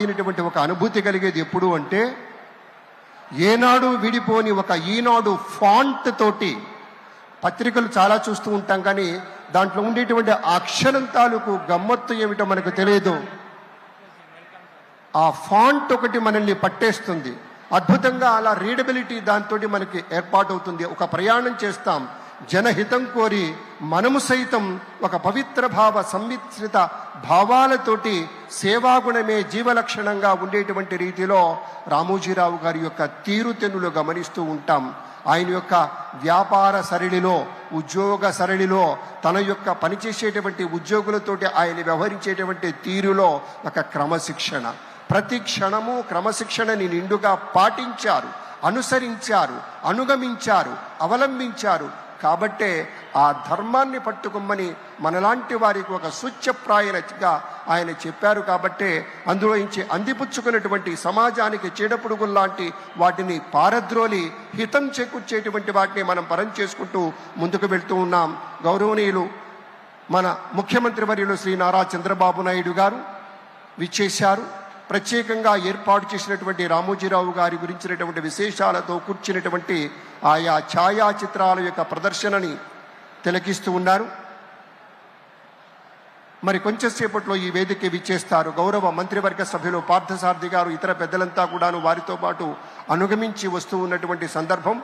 అయినటువంటి ఒక అనుభూతి కలిగేది ఎప్పుడు అంటే ఏనాడు విడిపోని ఒక ఈనాడు ఫాంట్ తోటి పత్రికలు చాలా చూస్తూ ఉంటాం కానీ దాంట్లో ఉండేటువంటి అక్షరం తాలూకు గమ్మత్తు ఏమిటో మనకు తెలియదు. ఆ ఫాంట్ ఒకటి మనల్ని పట్టేస్తుంది. అద్భుతంగా అలా రీడబిలిటీ దాంతో మనకి ఏర్పాటవుతుంది. ఒక ప్రయాణం చేస్తాం. జనహితం కోరి మనము సైతం ఒక పవిత్ర భావ సంమిశ్రిత భావాలతోటి సేవాగుణమే జీవలక్షణంగా ఉండేటువంటి రీతిలో రామోజీరావు గారి యొక్క తీరుతెన్నులు గమనిస్తూ ఉంటాం. ఆయన యొక్క వ్యాపార సరళిలో ఉద్యోగ సరళిలో తన యొక్క పనిచేసేటువంటి ఉద్యోగులతోటి ఆయన వ్యవహరించేటువంటి తీరులో ఒక క్రమశిక్షణ. ప్రతి క్షణము క్రమశిక్షణని నిండుగా పాటించారు అనుసరించారు అనుగమించారు అవలంబించారు. కాబట్టే ఆ ధర్మాన్ని పట్టుకోమని మనలాంటి వారికి ఒక సూచ్యప్రాయనగా ఆయన చెప్పారు కాబట్టే అందులో నుంచి అందిపుచ్చుకున్నటువంటి సమాజానికి చీడపుడుగుల్లాంటి వాటిని పారద్రోలి హితం చేకూర్చేటువంటి వాటిని మనం పరం చేసుకుంటూ ముందుకు వెళ్తూ ఉన్నాం. గౌరవనీయులు మన ముఖ్యమంత్రి వర్యులు శ్రీ నారా చంద్రబాబు నాయుడు గారు విచ్చేశారు. ప్రత్యేకంగా ఏర్పాటు చేసినటువంటి రామోజీరావు గారి గురించినటువంటి విశేషాలతో కూర్చున్నటువంటి ఆయా ఛాయాచిత్రాల యొక్క ప్రదర్శనని తిలకిస్తూ ఉన్నారు. మరి కొంచెంసేపట్లో ఈ వేదిక విచ్చేస్తారు. గౌరవ మంత్రివర్గ సభ్యులు పార్థసారథి గారు ఇతర పెద్దలంతా కూడాను వారితో పాటు అనుగమించి వస్తూ ఉన్నటువంటి సందర్భం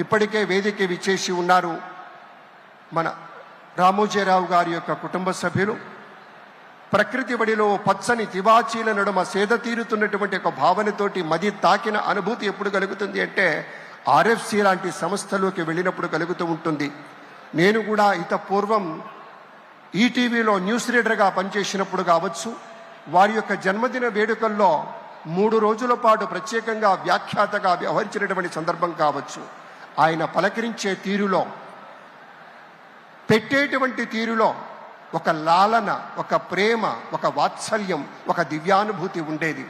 ఇప్పటికే వేదిక విచ్చేసి ఉన్నారు మన రామోజీరావు గారి యొక్క కుటుంబ సభ్యులు. ప్రకృతి బడిలో పచ్చని తివాచీల నడుమ సేద తీరుతున్నటువంటి ఒక భావనతోటి మది తాకిన అనుభూతి ఎప్పుడు కలుగుతుంది అంటే ఆర్ఎఫ్సి లాంటి సంస్థలోకి వెళ్ళినప్పుడు కలుగుతూ ఉంటుంది. నేను కూడా ఇత పూర్వం ఈటీవీలో న్యూస్ రీడర్గా పనిచేసినప్పుడు కావచ్చు వారి యొక్క జన్మదిన వేడుకల్లో మూడు రోజుల పాటు ప్రత్యేకంగా వ్యాఖ్యాతగా వ్యవహరించినటువంటి సందర్భం కావచ్చు. ఆయన పలకరించే తీరులో పెట్టేటువంటి తీరులో ఒక లాలన ఒక ప్రేమ ఒక వాత్సల్యం ఒక దివ్యానుభూతి ఉండేది.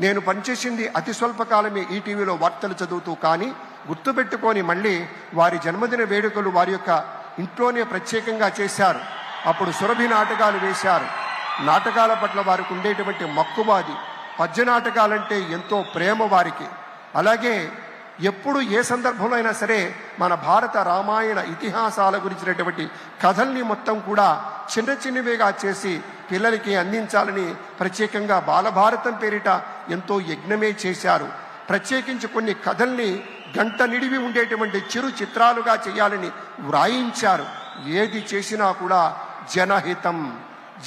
నేను పనిచేసింది అతి స్వల్పకాలమే ఈటీవీలో వార్తలు చదువుతూ కానీ గుర్తుపెట్టుకొని మళ్ళీ వారి జన్మదిన వేడుకలు వారి యొక్క ఇంట్లోనే ప్రత్యేకంగా చేశారు. అప్పుడు సురభి నాటకాలు వేశారు. నాటకాల పట్ల వారికి ఉండేటువంటి మక్కువాది పద్య నాటకాలంటే ఎంతో ప్రేమ వారికి. అలాగే ఎప్పుడు ఏ సందర్భంలో అయినా సరే మన భారత రామాయణ ఇతిహాసాల గురించినటువంటి కథల్ని మొత్తం కూడా చిన్న చిన్నవిగా చేసి పిల్లలకి అందించాలని ప్రత్యేకంగా బాలభారతం పేరిట ఎంతో యజ్ఞమే చేశారు. ప్రత్యేకించి కొన్ని కథల్ని గంట నిడివి ఉండేటువంటి చిరు చిత్రాలుగా చేయాలని వ్రాయించారు. ఏది చేసినా కూడా జనహితం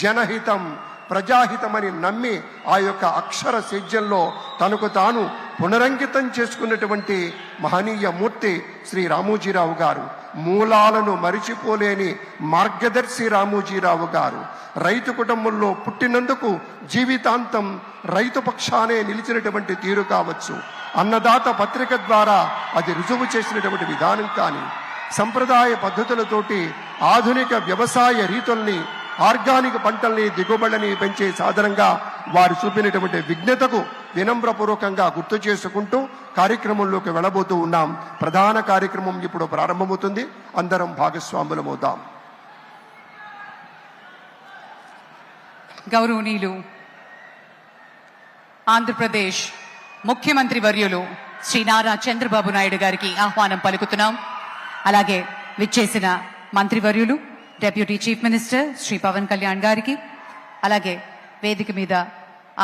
జనహితం ప్రజాహితమని నమ్మి ఆ యొక్క అక్షర సేద్యంలో తనకు తాను పునరంకితం చేసుకున్నటువంటి మహనీయ మూర్తి శ్రీ రామోజీరావు గారు మూలాలను మరిచిపోలేని మార్గదర్శి రామోజీరావు గారు రైతు కుటుంబంలో పుట్టినందుకు జీవితాంతం రైతు పక్షానే నిలిచినటువంటి తీరు కావచ్చు. అన్నదాత పత్రిక ద్వారా అది రుజువు చేసినటువంటి విధానం కానీ సంప్రదాయ పద్ధతులతోటి ఆధునిక వ్యవసాయ రీతుల్ని ఆర్గానిక్ పంటల్ని దిగుబడిని పెంచే సాధనంగా వారు చూపినటువంటి విజ్ఞతకు వినమ్రపూర్వకంగా గుర్తు చేసుకుంటూ కార్యక్రమంలోకి వెళ్ళబోతూ ఉన్నాం. ప్రధాన కార్యక్రమం ఇప్పుడు ప్రారంభమవుతుంది. అందరం భాగస్వాములమవుతాం గౌరవనీయులు ఆంధ్రప్రదేశ్ ముఖ్యమంత్రి వర్యులు శ్రీ నారా చంద్రబాబు నాయుడు గారికి ఆహ్వానం పలుకుతున్నాం. అలాగే విచ్చేసిన మంత్రివర్యులు deputy chief minister Shri Pawan Kalyan గారికి అలాగే వేదిక మీద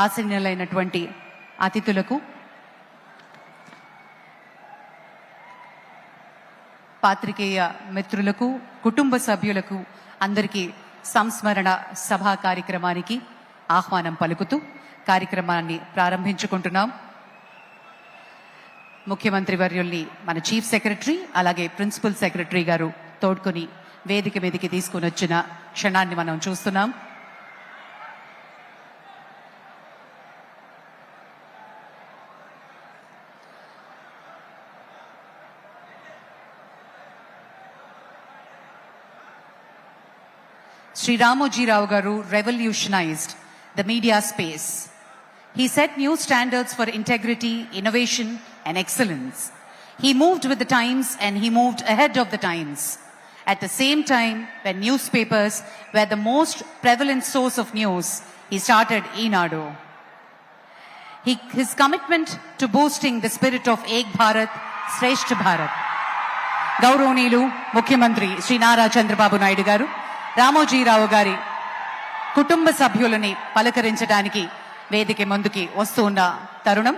ఆసీనులైనటువంటి అతిథులకు పాత్రికేయ మిత్రులకు కుటుంబ సభ్యులకు అందరికీ సంస్మరణ సభా కార్యక్రమానికి ఆహ్వానం పలుకుతూ కార్యక్రమాన్ని ప్రారంభించుకుంటున్నాం. ముఖ్యమంత్రి వర్యుల్ని మన చీఫ్ సెక్రటరీ అలాగే ప్రిన్సిపల్ సెక్రటరీ గారు తోడ్కొని వేదిక మీదకి తీసుకుని వచ్చిన క్షణాన్ని మనం చూస్తున్నాం Shri Ramoji Rao garu revolutionised the media space He set new standards for integrity innovation, and excellence. He moved with the times and he moved ahead of the times. At the same time, when newspapers were the most prevalent source of news, he started Enado. he, his commitment to boosting the spirit of Ek Bharat, Shreshth Bharat. గౌరవనీయులు ముఖ్యమంత్రి శ్రీ నారా చంద్రబాబు నాయుడు గారు రామోజీరావు గారి కుటుంబ సభ్యులని పలకరించడానికి వేదిక ముందుకి వస్తూ ఉన్న తరుణం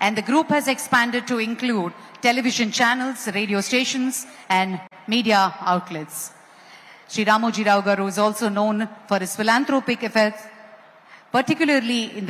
And the group has expanded to include television channels, radio stations, and media outlets. Sri Ramoji Rao Garu is also known for his philanthropic efforts, particularly in the